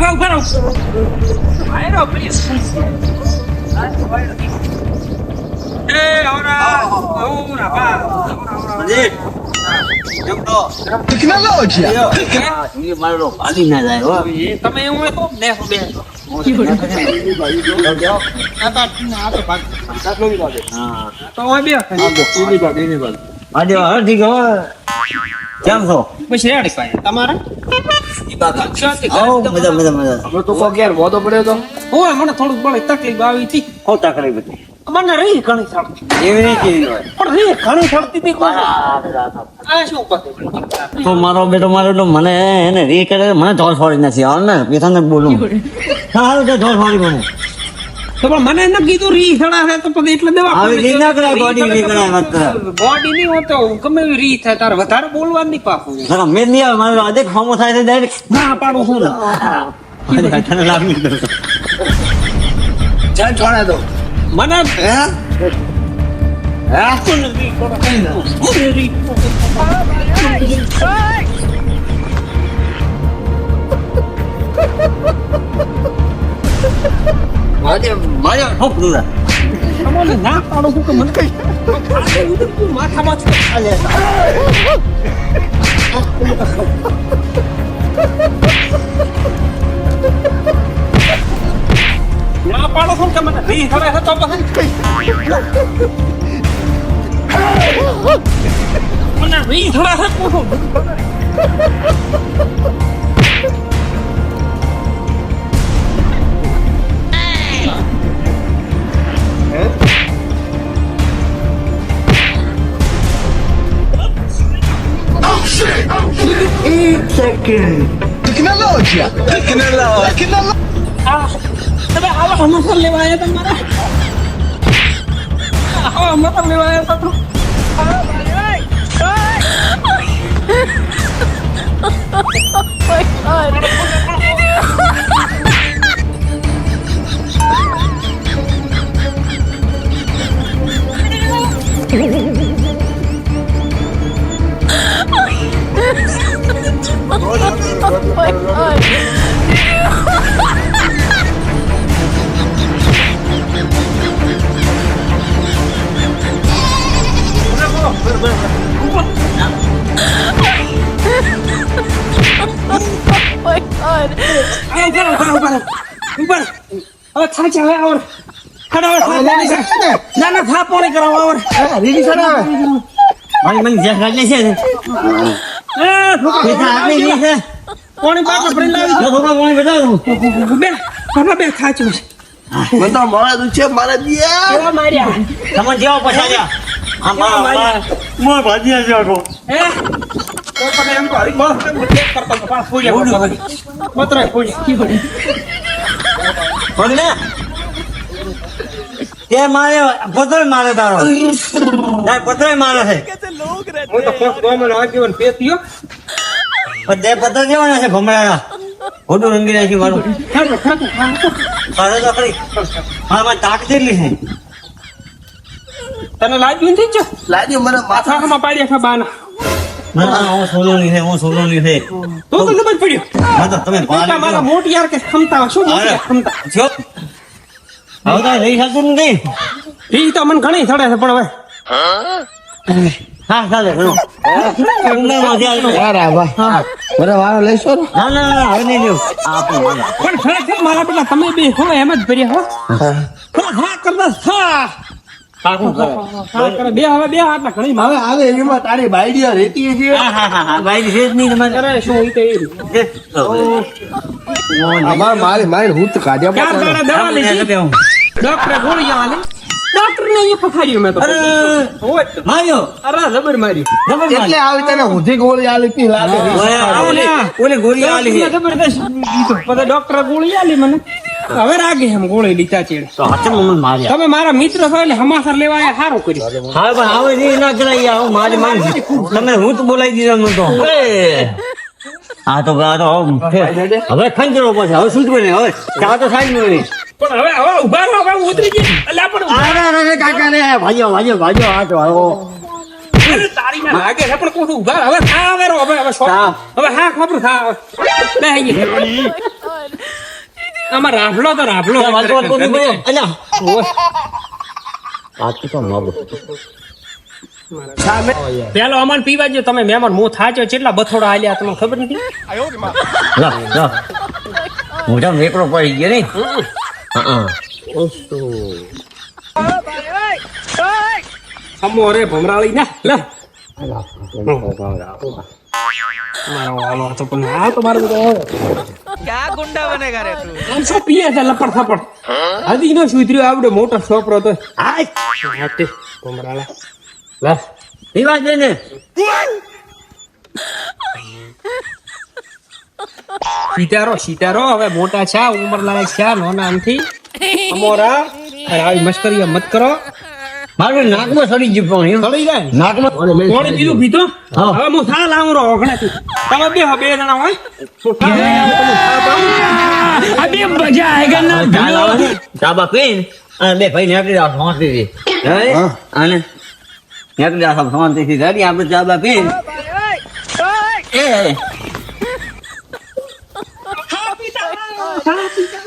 હવે ઊભા રહો વાયરો પ્લીઝ એ આવરા આવરા બા તમે એવું હોય તો ને બે તો હોય બે કેમ છો બસ રેડી પાય તમારે શાંતિ મજા મજા મજા. તો કોક યાર મોતો પડ્યો તો? હોય મને થોડુંક બળી તકલીફ આવી હતી. હો તકલીફ હતી મને રહી ઘણી થડતી એવી નહીં કેવી હોય. પણ રહી ઘણી થડતી હતી આ શું પતે તો મારો બેટો મારો તો મને એને રી કરે મને ધોળ ફોડી નથી આવે ને પેથાને બોલું. સારું છે ધોળ ફોડી મને તો પણ મને ન કીધું રી થડા છે તો પછી એટલે દેવા હવે રી ના કરાય, body વાત બોડી નહીં હોતો ગમે એવી રી થાય તાર વધારે બોલવા નહીં પાકું. જરા મે નહીં આવે મારો અધિક ખામો થાય છે ડાયરેક્ટ ના પાડું છું ને તને લાભ નહીં થતો. જાન છોડા તો મને હે? મારે મારે ઠોક દૂરા. મને ના પાડું છું કે મને કઈ? માથામાં જ ચાલે ના પાડો છું કે મને? રી થડે છે તો પછી. મને રી થડે છે. પૂછું ટેકનોલોજી ટેકનોલોજી આ તમે આવા હમસર લેવા આવ્યા તમારા આવા હમસર લેવા આવ્યા તો આ ઊભા રહો, ઊભા રહો, ઊભા રહો. ઊભા રહો. હવે થાય છે હવે આવડ ખડા હવે થાય છે. ના ના થા પોણી કરાવો આવડ રીડી ચડાવે મારી મને જ્યાં પોણી બાટલો ભરીને લાવી જો દો. બે બાબા બે ખાચું છે. મને તો મોડા દૂધ છે મારે દિયા એવા માર્યા? તમે જેવો પછાડ્યા આ મારા મોર ભાજી છે આખો. હે? તો તમે એમ કહો બસ ચેક કરતો હતો પણ ફૂલ્યા કરતો હતો. પતરાય ફૂલ્યા. બોલ ને મારે પતર મારે તારો. તારે પતર મારે છે. હું તો ફર્સ્ટ ગવર્મેન્ટ આગેવાન પેતીયો પણ તે કેવાના છે ભમરાના? ખોટું રંગી નાખ્યું મારું. સારો. તો ખરી હા મારે તાક જેટલી છે. તને લાગ્યું નથી જો? લાગ્યું મને માથામાં પાડ્યા છે બાના. ના, ના, હું સોલોની છે હું સોલોની છે. તો તો જબર પડ્યો હા તો તમે મારા મોટી યાર કે ખમતા શું મોટી યાર ખમતા જો. હવે તો રહી શકતું નહીં ઈ તો મને ઘણી થડે છે પણ હવે હા ચાલે ઘણું વારો લઈશો ના? ના હવે નહીં લેવું. આ આપણું મારે. પણ ખરેખર મારા બેટા તમે બે હો એમ જ ભર્યા હો. હા. હા કરતા હા પાકું કરે. હા કરે. બે હવે બે આટલા ઘણી હવે આવે એમાં તારી બાઈડિયા રેતી છે. હા, હા, હા, હા, ભાઈ છે જ નહીં તમારે. કરે શું હોય તો એ. મારી મારી હું તો કાઢ્યા ડોક્ટરે ગોળી આલી. ડોક્ટર ને એ પથાડ્યું મેં તો અરે, હોય જ તો. માર્યો. અરે જબર મારી. જબર એટલે આવી તને ઊંધી ગોળી આલી તી લાગે ઓય, ઓલી- ઓલી ગોળી આલી છે. જબરદસ્ત પછી ડોક્ટરે ગોળી આલી મને. હવે રાગે એમ ગોળી લીધા ચેડે. તો મને માર્યા. તમે મારા મિત્ર છો એટલે હમાસર લેવા આયા સારું કર્યું. હા, પણ હવે નહીં ના કરાય યાર. હું મારી મારી તમે હું તો બોલાવી દીધા મને તો. આ તો આ તો હવે ખંજરો પછી હવે શું જ બને હવે ચા તો સાંજ નહીં. પણ હવે હવે ઊભા રહો હવે ઉતરી ગઈ અલ્યા પણ અરે, અરે, કાકા રે ભાગ્યો ભાઈઓ ભાઈઓ આ તો આવ્યો. તારી ના લાગે છે પણ કોણ ઊભા હવે થા હવે હવે હવે હવે હા ખબર થા બે અહીં. આમાં રાફલો તો રાફલો. અલ્યા. આ તો માગું? પેલો અમન પીવા જો તમે મહેમાન મું થાચો કેટલા બથોડા આલ્યા તમને ખબર નથી. હું જેમ પડી ગયો નહીં હા અમો રે ભમરાળી ના લે મારો આ તો ક્યાં ગુંડા બને કરે પીએ છે લપડ થપડ હજી નો સુધર્યો આવડે મોટો છોકરો તો હાય હાટે ભમરાળા લે રીવાજ ને સીતારો સીતારો હવે મોટા છે ઉંમર લાયક છે નોના આમથી. અમોરા અરે આવી મસ્કરીઓ મત કરો. મારે નાકમાં સડી ગયું પણ સડી જાય નાકમાં. કોણે પીધું? પીતો હવે હું સા લાવું રહો ઓગણે તમે બે બે જણા હોય. અબે મજા આયગા ના? ચા લાવવાની. પીન અને બે ભાઈ નેકડી જાવ શાંતિથી. હે? અને નીકળી જાવ શાંતિથી. રેડી આપણે ચા પીન એ. Happy